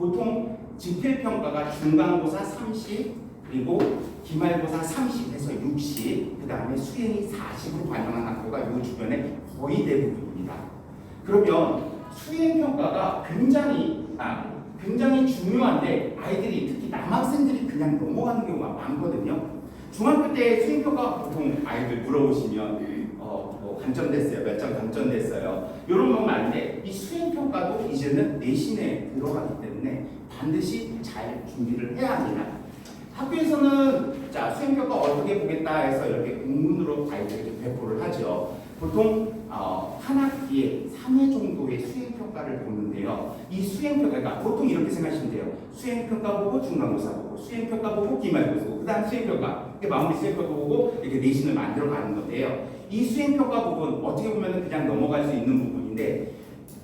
보통 집필평가가 중간고사 30 그리고 기말고사 30 해서 60 그다음에 수행이 40으로 반영한 학교가 이 주변에 거의 대부분입니다. 그러면 수행평가가 굉장히 아, 굉장히 중요한데 아이들이 특히 남학생들이 그냥 넘어가는 경우가 많거든요. 중학교 때 수행평가 보통 아이들 물어보시면 어, 뭐 감점됐어요, 몇 점 감점됐어요. 이런 건 많은데 이 수행평가도 이제는 내신에 들어가기 때문에 반드시 잘 준비를 해야 합니다. 학교에서는 자 수행평가 어떻게 보겠다 해서 이렇게 공문으로 아이들에게 배포를 하죠. 보통 어, 한 학기에 3회 정도의 수행평가를 보는 데요. 이 수행평가가 보통 이렇게 생각하시면 돼요. 수행평가 보고 중간고사 보고 수행평가 보고 기말고사 보고 그 다음 수행평가 마무리 수행평가 보고 이렇게 내신을 만들어 가는 건데요. 이 수행평가 부분 어떻게 보면 그냥 넘어갈 수 있는 부분인데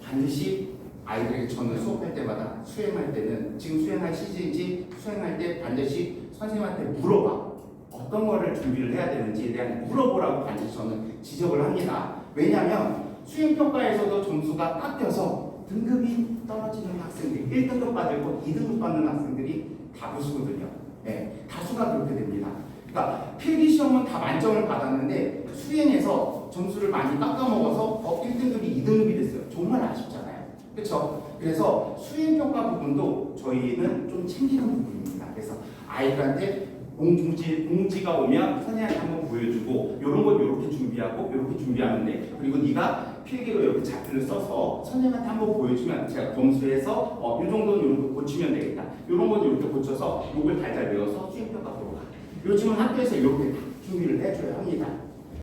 반드시 아이들에게 저는 수업할 때마다 수행할 때는 지금 수행할 시즌인지 수행할 때 반드시 선생님한테 물어봐. 어떤 거를 준비를 해야 되는지에 대한 물어보라고 반드시 저는 지적을 합니다. 왜냐하면 수행평가에서도 점수가 깎여서 등급이 떨어지는 학생들, 1등급 받고 2등급 받는 학생들이 다수거든요. 네, 다수가 그렇게 됩니다. 그러니까 필기 시험은 다 만점을 받았는데 수행에서 점수를 많이 깎아먹어서 어, 1등급이 2등급이 됐어요. 정말 아쉽잖아요. 그렇죠? 그래서 수행평가 부분도 저희는 좀 챙기는 부분입니다. 그래서 아이들한테 공지, 공지가 오면 선생님한테 한번 보여주고 이런 건 이렇게 준비하고 이렇게 준비하는데 그리고 네가 필기로 이렇게 자료를 써서 선생님한테 한번 보여주면 제가 검수해서 어, 이 정도는 이렇게 고치면 되겠다. 이런 건 이렇게 고쳐서 이걸 달달 외워서 수행평가 보러 가. 요즘은 학교에서 이렇게 다 준비를 해줘야 합니다.